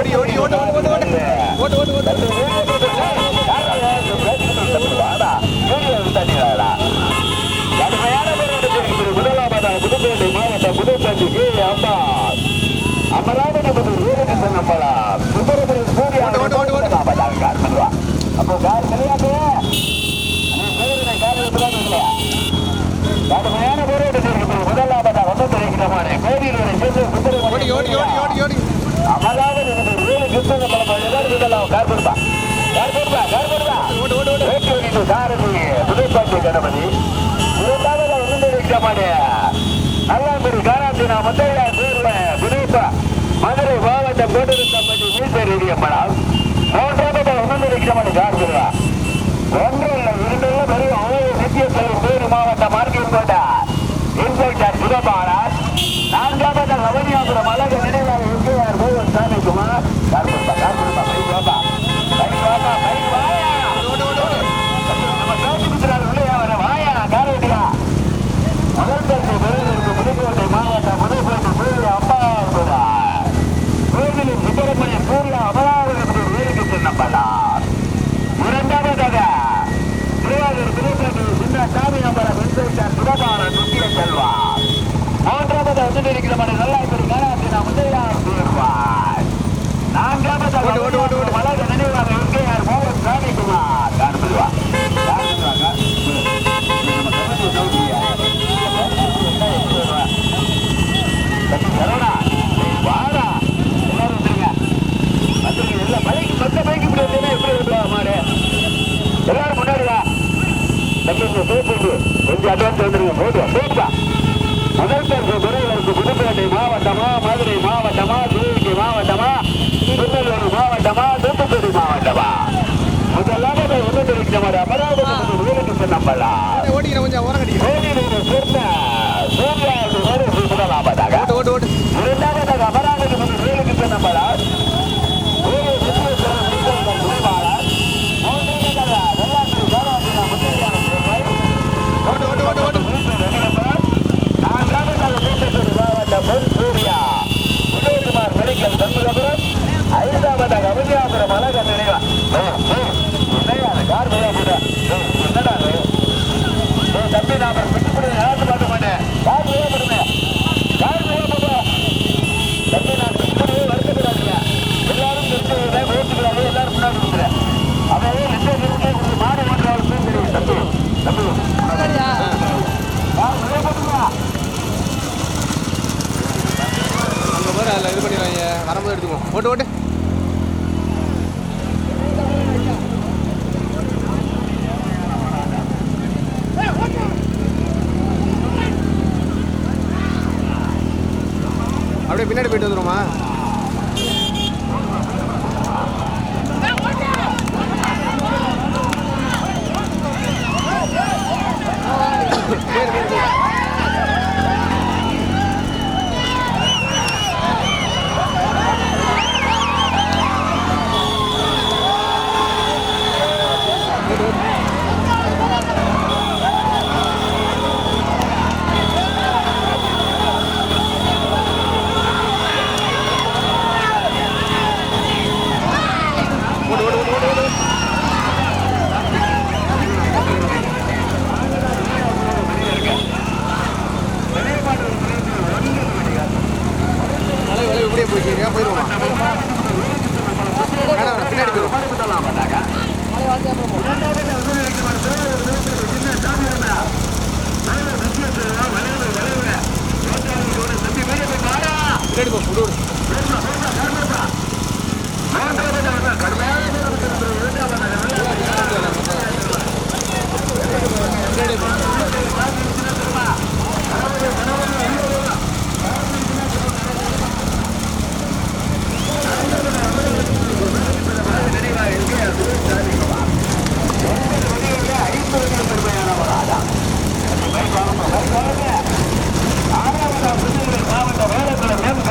ஓடி ஓடி ஓட்டு ஓட்டு ஓட்டு ஓட்டு ஓட்டு ஓட்டு ஓட்டு அப்போ கார் கிடையாது கடுமையான போராட்டத்தில் இருக்கிற முதலாவதாக வந்து தெரிவிக்கிறமான கோவிலுடைய சேர்ந்து ஓடி. ஓடி எல்லாரும் இதெல்லாம் கார் கொடுப்பா கார் கொடுப்பா கார் கொடுப்பா ஓடு ஓடு ஓடு. வேட்டு வகிட்டு சாரதி புதுப்பாட்டி கணபதி. இரண்டாவது உருண்டிருக்கிறமான நல்லாம்பூர் காராத்தினா முத்தையா சூர்ல புதுப்பா. மதுரை மாவட்டம் கோட்டிருக்கப்பட்டி மீசர் எரியப்படால் மூன்றாவது உருண்டிருக்கிறமான கார் கொடுப்பா ஒன்று இல்லை இரண்டு வெறும் அவ்வளவு நித்திய செல்வம் வேறு மாவட்டம் மார்க்கெட் கோட்டா. இன்ஸ்பெக்டர் சிவபாராஜ் நான்காவது ரவணியாபுரம் அழகு நினைவாக எம்கேஆர் மோகன் சாமிக்குமார் கார் கொடுப்பா கார் கொடுப்பா பைக் வாப்பா பைக் வாப்பா பைக் வாயா ஓடு ஓடு ஓடு நம்ம காட்டுக்குத்துறாரு உள்ளே வர வாயா கார் ஓட்டியா முதல் பரிசு பெறுவதற்கு புதுக்கோட்டை மாவட்டம் புதுக்கோட்டை சூரிய அப்பா இருக்கிறார் கோவிலின் சுப்பிரமணிய சூரிய அமலாவதி வேலைக்கு சென்னப்பட்டார் இரண்டாவதாக திருவாரூர் புதுக்கோட்டை சின்ன சாமி நம்பர் இன்ஸ்பெக்டர் சுடபாரன் முக்கிய செல்வார். மூன்றாவது வந்து நல்லாய்ப்படி காராத்தினா முந்தையார் தீர்வார் நான்காவது. மலர் நினைவாக எம்கேஆர் மோகன் சாமிக்குமார் கார் பெறுவா கார் பெறுவா கார் நம்ம கமிட்டி சௌகரியா தம்பி சரவணா டேய் வாடா எல்லாரும் வந்துருங்க வந்துருங்க இல்ல பைக் மொத்த பைக் இப்படி வந்தீங்கன்னா எப்படி வருவா மாடு எல்லாரும் முன்னாடி வா தம்பி இங்க சேர்த்து கொஞ்சம் அட்வான்ஸ் வந்துருங்க போதுவா போப்பா முதல் பரிசு பெறுவதற்கு புதுக்கோட்டை மாவட்டமா மதுரை மாவட்டமா சிவகங்கை மாவட்டமா திருநெல்வேலி மாவட்டமா தூத்துக்குடி மாவட்டமா முதலாவது உதவிருக்கிற மாதிரி அமராவதி வீரருக்கு நம்பலா ஓடிக்கிறேன் கொஞ்சம் ஓரம் கட்டிக்கிறேன் கோவிலூரை சேர்ந்த சூர்யாவுக்கு வருகை முதலாவதாக ஓட்டு ஓட்டு ஓட்டு இரண்டாவதாக அமராவதி மற்றும் வீரருக்கு நம்பலா ஒரு விஸ்வேஸ்வரன் விஸ்வந்தன் குருபாலன் மூன்றாவதாக வெள்ளாட்டு சோழாசினா முத்தையான தேவர் ஓட்டு ஓட்டு ஓட்டு ஓட்டு உதயகுமார் மெடிக்கல் சண்முகபுரம் ஐந்தாவதாக அபிஜயாபுரம் அழக நினைவா. கார் என்னடா இது? ஏய், தம்பி நான் விட்டு போடுங்க யாரும் பார்க்க மாட்டேன். கார் வேகப்படுங்க கார் வேகப்படுங்க தம்பி நான் விட்டு வருத்தப்படாதுங்க. எல்லாரும் நிறுத்துவதை ஓட்டுக்கிறாங்க எல்லாரும் முன்னாடி இருக்கிறேன் அவன் ரெண்டு நிறுத்தே உங்களுக்கு மாடு ஓட்டுறாரு தெரியும் தம்பி தம்பி கார் வேகப்படுங்க அங்கே போகிற அதில் இது வரும்போது எடுத்துக்கோ ஓட்டு ஓட்டு. பின்னாடி போ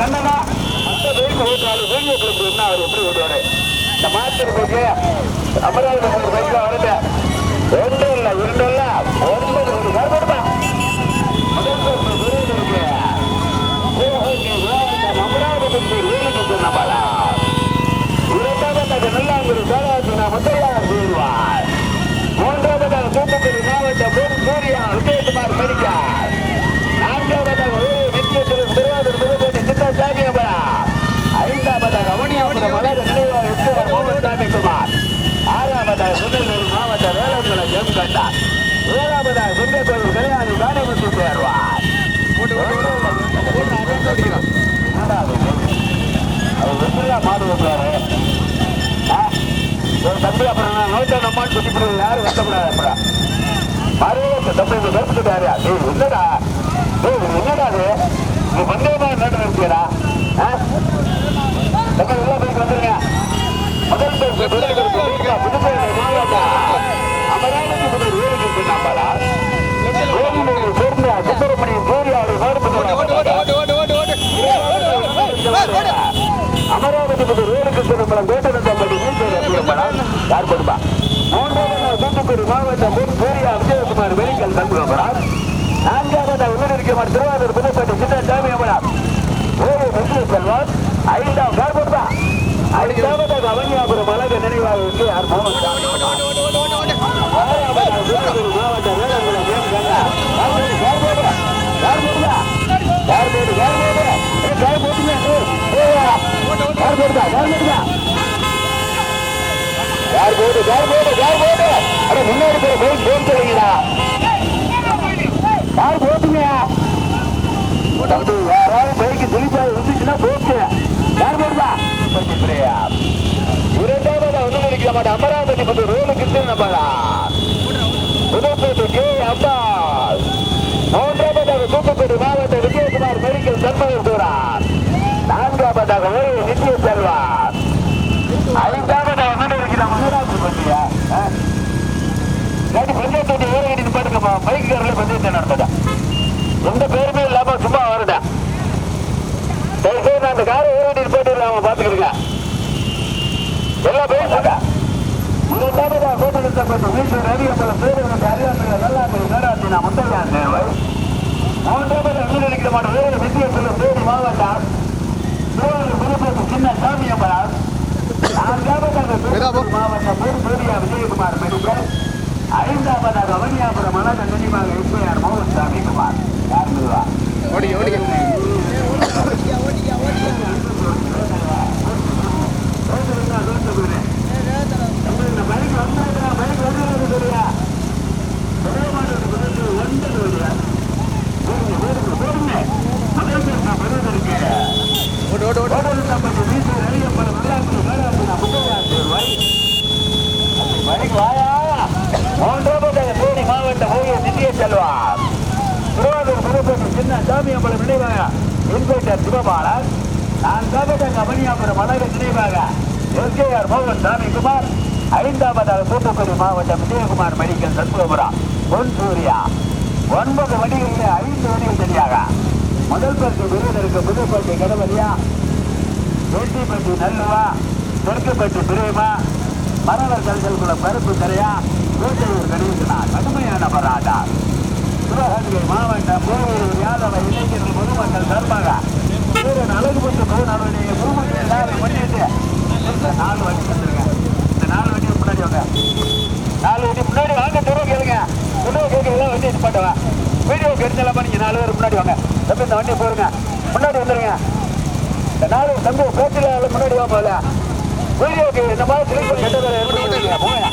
கண்ணனா அந்த வெயில் ஓட்டுறாரு வீடியோ கொடுக்கணும்னா அவர் எப்படி ஓட்டுவாரு இந்த மாத்திரை போட்டு அமராவதி பைக்கில் வரல ஒன்று இல்லை இரண்டு இல்லை ஒன்பது ஒரு கருப்பா அமராவதி நம்பலாம் இரண்டாவது நல்லா ஒரு சாராஜ் நான் மட்டும் யார் மாடு வைக்கிறாரு ஒரு தம்பி அப்புறம் நான் நோட்டை நம்மான்னு சொல்லி போடுறது யாரும் வருத்தப்படாது அப்புறம் மறுபடியும் தம்பி இந்த கருத்துக்கிட்ட யாரையா நீ என்னடா? நீ என்னடா அது நீ பந்தயமா நோட்டை நிறுத்தியடா தம்பி உள்ள போய் வந்துருங்க. முதல் போய் புதுசு ஊருக்கு திருமணம் கோட்டனத்தம்பட்டி திருமணம் யார் கொடுப்பா? மூன்றாவது தூத்துக்குடி மாவட்டம் முன் சூர்யா விஜயகுமார் வெளிக்கல் தங்குபுரம் நான்காவது உள்ளிருக்கமான திருவாரூர் புதுப்பேட்டை சின்ன சாமியமலாம் ஓய்வு முஸ்லிம் செல்வம். ஐந்தாம் யார் கொடுப்பா? ஐந்தாவது அவனியாபுரம் அழகு நினைவாக இருக்கு யார் மோகன் மாவட்டம் வேளாங்குளம் யார் போடு, யார் போடு? யார் போடு, யார் போடு? யார் போடு? அட முன்னாடி போய் போய் போன் சொல்லுங்கடா யார் போட்டுங்க? தம்பி யாராவது பைக்கு திருப்பி இருந்துச்சுன்னா போட்டு. யார் பிரியா இரண்டாவது ஒன்றும் இருக்க மாட்டேன். அமராவதி பத்து ரோடு கிட்டு நம்மளா புதுப்பேட்டை கே. அப்பாஸ் மூன்றாவதாக தூத்துக்குடி மாவட்ட விஜயகுமார் மெடிக்கல் சண்முகம் தூரார். நான்காவதாக ஓய்வு நித்திய செல்வார் ஐந்தாவதாக முன்னாடி இருக்கிற மகராஜ் பத்தியா ரெண்டு பஞ்சாயத்து வேற கட்டி பாட்டுங்கப்பா பைக்காரில் பஞ்சாயத்து நடந்ததா எந்த பேருமே இல்லாம சும்மா வருடா தயவுசெய்து அந்த காரை ஏறிட்டு போயிட்டு இல்லாம பாத்துக்கிடுங்க. எல்லாம் பேசுங்க இரண்டாவதா கோட்டை நிறுத்தப்பட்ட வீட்டு ரவி அம்பல பேருந்து அறியாமல் நல்லாண்டு நேராட்சி நான் முத்தையான் தேர்வை மூன்றாவது அங்கீகரிக்க மாட்ட வேறு வித்தியத்தில் தேடி மாவட்டம் புதுப்பேட்டை சின்ன சாமி நான்காவதாக திருப்பூர் மாவட்டம் பேர் சூர்யா விஜயகுமார் மெடிக்கல் ஐந்தாவதாக அவனியாபுரம் அழக நினைவாக எஸ்ஐஆர் மோகன் சாமி குமார் யார் சொல்லுவா ஓடிக்க ஓடிக்க வாயா ஓட்டு தேனி மாவட்டம் ஓய்வு நிதிய செல்வார். திருவாரூர் புதுப்பேட்டை சின்ன சாமியம்பலம் நினைவாக இன்ஸ்பெக்டர் சிவபாலன் நான்காவதாக கமனியாபுரம் அழகு நினைவாக எஸ்கேஆர் மோகன் சாமிக்குமார் ஐந்தாவதாக தூத்துக்குடி மாவட்டம் விஜயகுமார் மெடிக்கல் சண்முகபுரம் பொன் சூர்யா ஒன்பது வண்டிகளில் ஐந்து வண்டிகள் தனியாக முதல் பரிசு விருதருக்கு புதுப்பேட்டை கணபதியா வெட்டிப்பட்டி நல்லுவா தெற்குப்பட்டி பிரேமா மரவர் கல்கல்குளம் கருப்பு கரையா வேட்டையூர் கணேசனா கடுமையான பராட்டா சிவகங்கை மாவட்டம் கோவையூர் யாதவ இளைஞர்கள் பொதுமக்கள் சார்பாக வீரன் போது போனாருடைய பொதுமக்கள் எல்லாரும் பண்ணிட்டு இந்த நாலு வண்டி வந்துருங்க இந்த நாலு வண்டி முன்னாடி வாங்க. நாலு வண்டி முன்னாடி வாங்க தூரம் கேளுங்க. முன்னாடி கேட்கலாம் வண்டி இது பண்ணுவேன் வீடியோ கெடுத்தலாம் நீங்கள் நாலு பேர் முன்னாடி வாங்க. தம்பி இந்த வண்டியை போருங்க. முன்னாடி வந்துருங்க. இந்த நாலு தம்பி பேச்சில் முன்னாடி வாங்க வீடியோக்கு இந்த மாதிரி திருப்பி கெட்ட பேர் ஏற்படுத்துங்க போங்க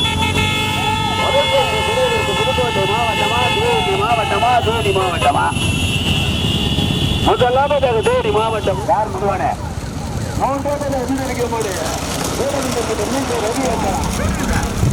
புதுக்கோட்டை மாவட்டமா தேனி மாவட்டமா தேனி மாவட்டமா முதலாவதாக தேனி மாவட்டம் யார் முதுவானே மூன்று எது நினைக்கும் போது தேனி மீண்டும் ரவி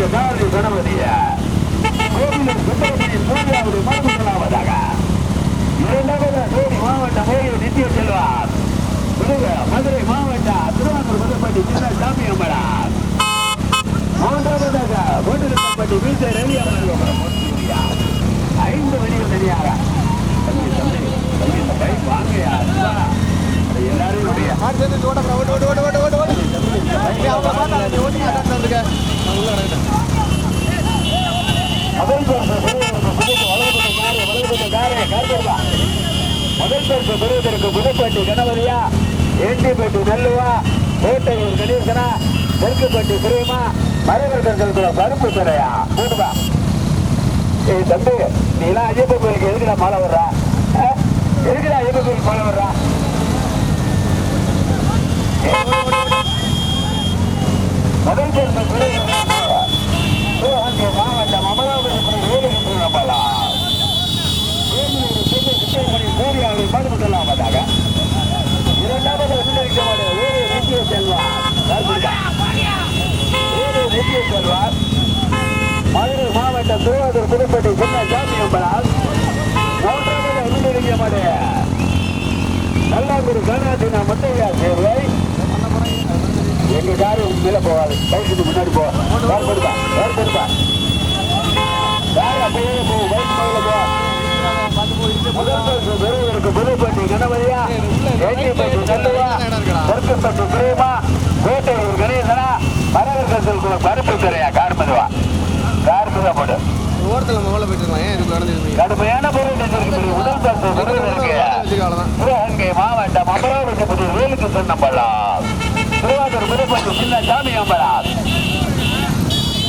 ஓட்டி வருகிற சாரதி கணபதிய. கோவிலின் சுப்பிரமணியன் மூன்றாவது மறுபுத்தலாவதாக இரண்டாவது தேனி மாவட்டம் ஓய்வு நித்திய செல்வார். மதுரை மாவட்ட திருவாரூர் முதற்பட்டி சின்ன சாமி அம்மனார். மூன்றாவதாக கோட்டிருக்கப்பட்டி வீட்டை ரவி அம்மன் ஐந்து வழிகள் தனியாக. தம்பி தம்பி எல்லாரும் முதல் பரிசு பெறுவதற்கு புதுப்பு வலதுபுற காரு வலதுபுற காரு கார்போர்டா முதல் பரிசு பெறுவதற்கு புதுப்பட்டி கணபதியா ஏண்டிப்பட்டி நெல்லுவா கோட்டையூர் கணேசனா தெற்குப்பட்டி பிரேமா மரவர்கள் கூட கருப்பு சிறையா கூடுவா ஏய் தம்பி நீ எல்லாம் ஐயப்ப கோயிலுக்கு எதுக்குடா மாலை வர்றா ஆ? எதுக்குடா ஐயப்ப கோயிலுக்கு மாலை வர்றா ஏய், விடு, விடு, விடு. முதல் பரிசு பெறுவதற்கு சிவகங்கை மாவட்டம் அமராவதி வேலுகின்ற நம்பலா வேலூர் சென்னை இரண்டாவது சுந்தரிக்கமான வேறு நித்திய செல்வார் வேறு நித்திய செல்வார் மதுரை மாவட்டம் திருவாரூர் புதுப்பட்டி சின்ன சாமி அம்பலால் மூன்றாவது சுந்தரிக்கமான நல்லாங்குடி கருணாதினா முத்தையா சேர்வை எங்க காரு மேல போகாது பைக்கு முன்னாடி போ வேறு கொடுப்பா வேறு கொடுப்பா வேறு அப்படியே போ பைக் மேல போ கணேசனா மரகர்கள் கருப்பு சிறையா கார்மதுவா கார்மதா போடு ஓரத்தில் முதல்ல போயிட்டு கடுமையான பொருள் முதல் மாவட்டம் அமராவதி புது வேலுக்கு சொன்னம்பலாம் திருவாரூர் புதுப்பட்டி சின்ன சாமி அம்பலாம்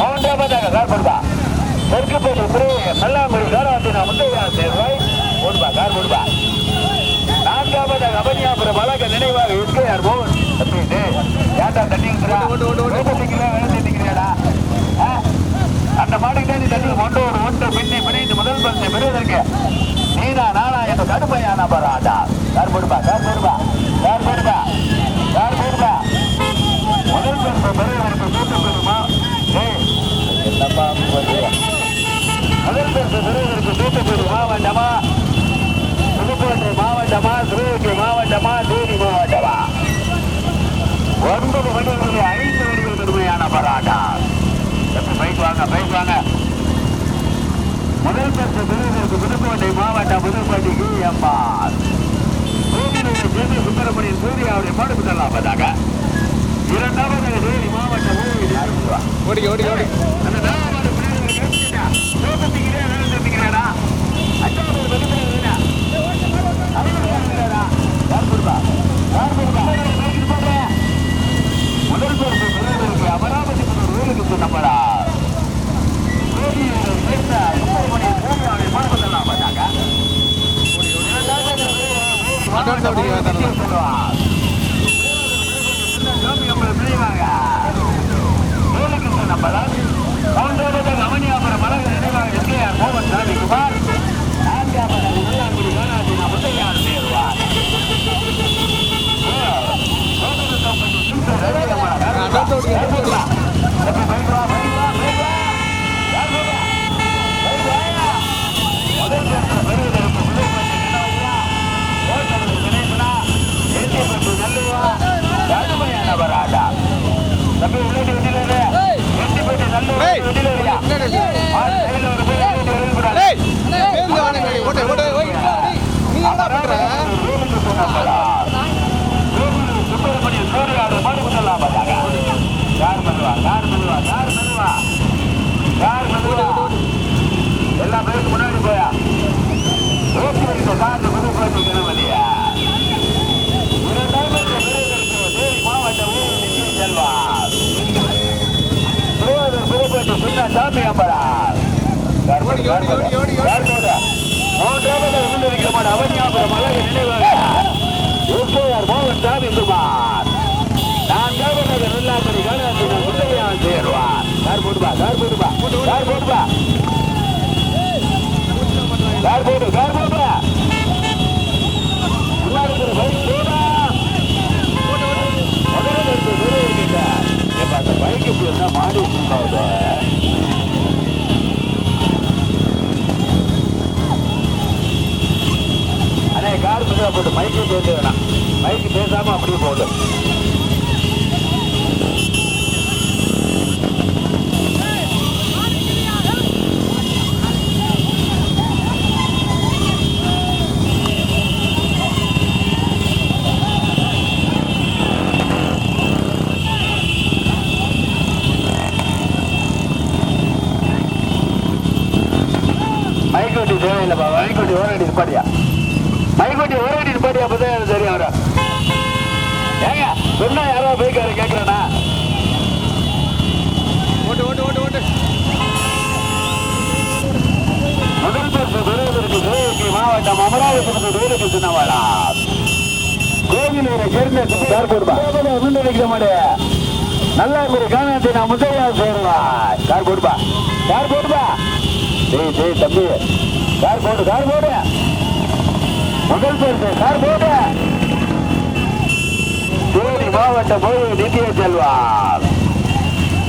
மூன்றாவதாக கார்படுதா தெற்குப்பட்டி திரு நல்லாங்குடி காராத்தினா முத்தையா சேர்வாய் ஓடுபா கார் ஓடுபா நான்காவதாக அபனியாபுரம் வழக்க நினைவாக எஸ்கேஆர் மோகன் தம்பி, டேய், ஏன்டா தண்ணிங்கிறா? ஓடு, ஓடு, ஓடு. வேலை தண்ணிக்கிறா, வேலை தண்ணிக்கிறியாடா? ஆ? அந்த மாட்டுக்கு தான் நீ தண்ணி கொண்டு ஒரு ஒன்று பின்னி பிணைந்து முதல் பரிசை பெறுவதற்கு நீனா நானா என்று கடுமையான பராட்டா கார் போடுப்பா கார் போடுப்பா கார் போடுப்பா கார் போடுப்பா முதல் பரிசை பெறுவதற்கு கூட்டு பெறுமா டேய், என்னப்பா பண்ணுறியா? முதல் பரிசு பெறுவதற்கு தூத்துக்குடி மாவட்டமா புதுக்கோட்டை மாவட்டமா சிவகங்கை மாவட்டமா தேனி மாவட்டமா ஒன்பது மணிகளுடைய ஐந்து மணிகள் கடுமையான போராட்டா பைக் வாங்க பைக் வாங்க முதல் பரிசு பெறுவதற்கு புதுக்கோட்டை மாவட்டம் புதுக்கோட்டைக்கு அம்மாள் கோவிலூர் ஜெமி சுப்பிரமணியன் சூர்யா அவரை பார்த்தாங்க ஓடி ஓடி ஓடி அமராவதி நாலாவது பிள்ளைகளை கழிச்சுட்டா தோப்பத்திக்கிறே வேலை தப்பிக்கிறாடா அஞ்சாவது வெளிப்படுறா முதல் பரிசு பெறுவதற்கு அமராவதி புதூர் வேலுக்கு சொன்னப்படா அட்வான்ஸ் அப்படிங்க தரலாம் அட்வான்ஸ் அப்படிங்க தம்பி உள்ளே விட்டுல எட்டி போயிட்டு நல்ல ஏய் விட்டுல என்னடா ஏய் ஏய் ஏந்து வாங்க ஓடு ஓடு ஓய் நீ என்ன பண்ற சுப்பிரமணிய சூரியாடு மாடு பண்ணலாம் பார்த்தாங்க யார் பண்ணுவா யார் பண்ணுவா யார் பண்ணுவா யார் பண்ணுவா எல்லாம் பேருக்கு முன்னாடி போயா ஓட்டி வைத்த காரண புது கோயில் கணபதியா இரண்டாயிரத்தி பெருவதற்கு தேனி மாவட்ட ஊர் நிச்சய செல்வா திருவாரூர் புதுக்கோட்டை சாமி அம்பரா மூன்றாவது உள்ளிருக்கிறமான அவனியாபுரம் அழகு நினைவாக யூகேஆர் மோகன் சாமி குமார் நான்காவது நெல்லாமணி காலாத்தின முத்தையான் சேருவார் கார் போடுவா கார் போடுவா கார் போடுவா கார் போடு கார் போடுவா முன்னாடி ஒரு பைக் போடா முதல்ல இருந்து வெளியே இருக்கிட்ட மாடி கார் மைக்கு பேச வேணாம். மைக்கு பேசாமல் அப்படியே போகுது மைக்கோட்டி தேவையில்லைப்பா மைக்கோட்டி ஓரடி நிப்பாட்டியா மைக்கோட்டி ஓரடி நிப்பாட்டியா அப்பதான் எனக்கு தெரியும் அவரை ஏங்க சொன்னா யாரோ பைக்கார கேட்கிறேனா ஓடு ஓடு ஓடு ஓடு முதல் பரிசு பெறுவதற்கு சிவகங்கை மாவட்டம் அமராவதி வேலுக்கு கோவிலூரை சேர்ந்த சார் போடுவா நல்லா ஒரு காணாத்தி நான் முத்தையா சேருவா கார் போடுப்பா கார் போடுப்பா டேய் டேய் தம்பி கார் போடு கார் போடு முதல் பரிசு கார் போடு தேனி மாவட்ட போய் நித்திய செல்வார்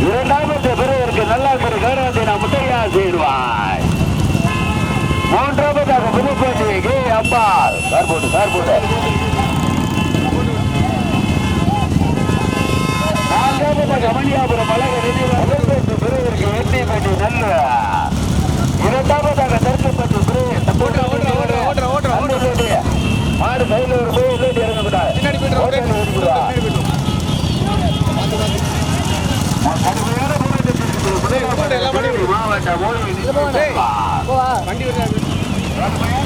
இரண்டாவது பெறுவதற்கு நல்லா ஒரு நான் சேருவாய் மூன்றாவதாக புதுக்கோட்டை கே. அம்பாள். கார் போடு கார் போடு நான்காவதாக மணியாபுரம் அழகு நினைவு பெறுவதற்கு வெற்றிப்பட்டி நல்ல. இரண்டாவதாக ஓடுறா. மாடு கையில் ஒரு போய் உள்ளே இறங்கக்கூடாது பின்னாடி சென்ட்ரா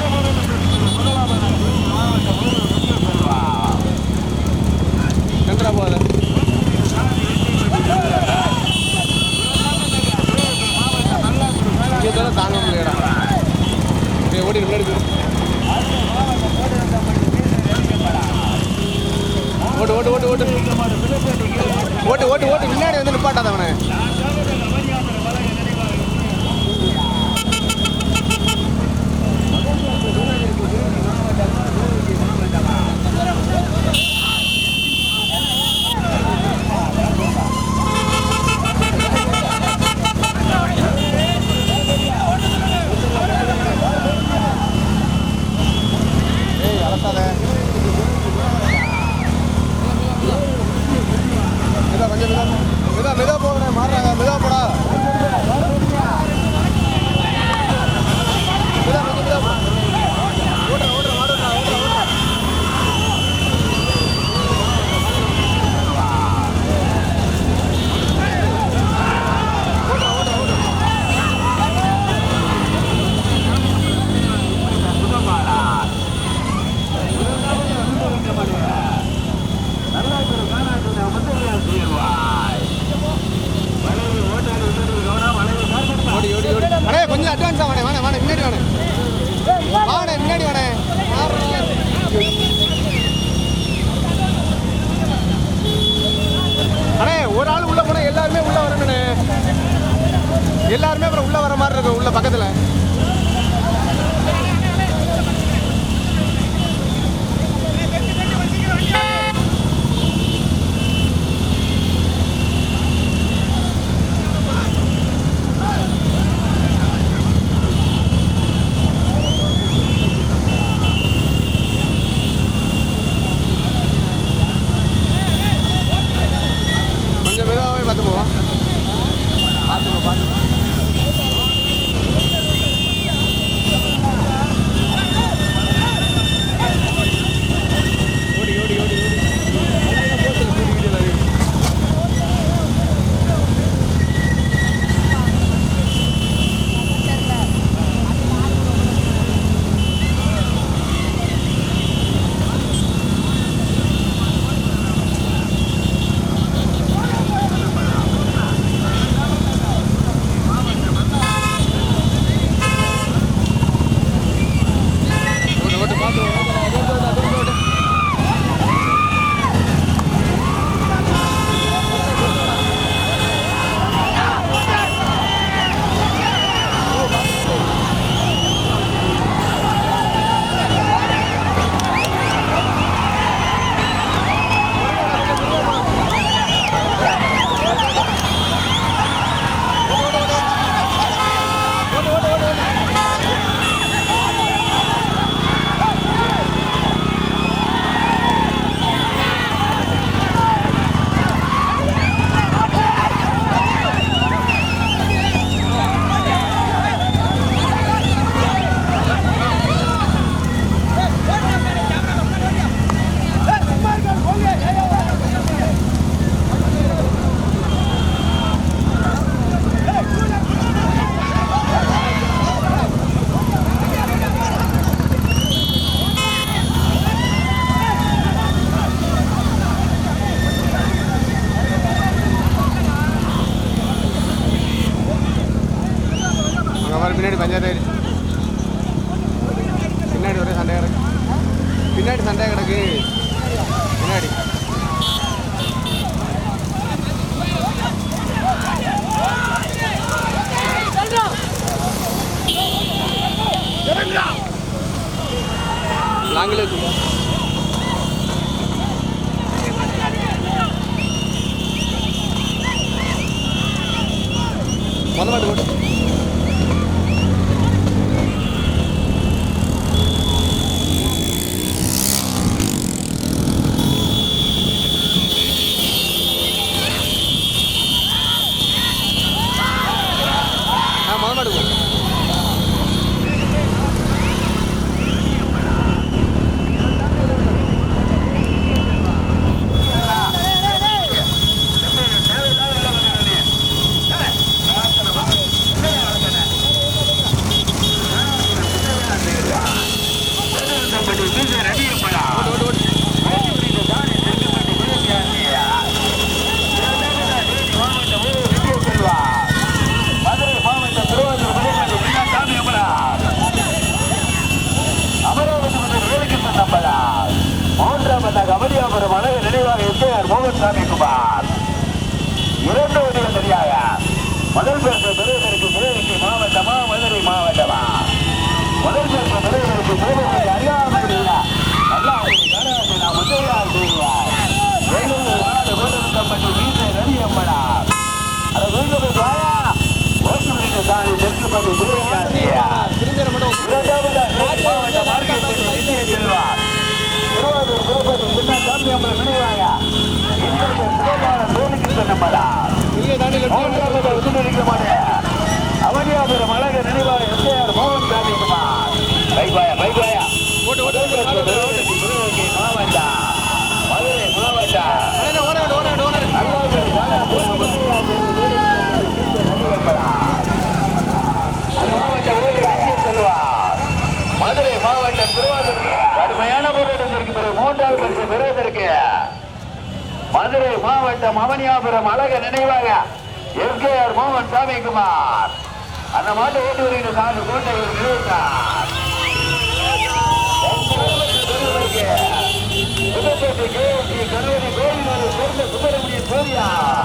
பக்கத்தில். நம்மளை விடுவாயா அவனியாபுரம் அழக நினைவாக எம்ஜிஆர் மோகன் சாமி குமார் பைபாயா பைபாயா மாவட்டம் மூன்றாவது பரிசு பெறுவதற்கு மதுரை மாவட்டம் அவனியாபுரம் அழக நினைவாக எஸ்கேஆர் மோகன் சாமிக்குமார் அந்த மாட்டு ஓட்டு வருகிற காடு கோட்டை நிறுவினார் புதுப்பேட்டைக்கு ஸ்ரீ கணவதி கோயில் சேர்ந்த சுப்பிரமணிய சூர்யா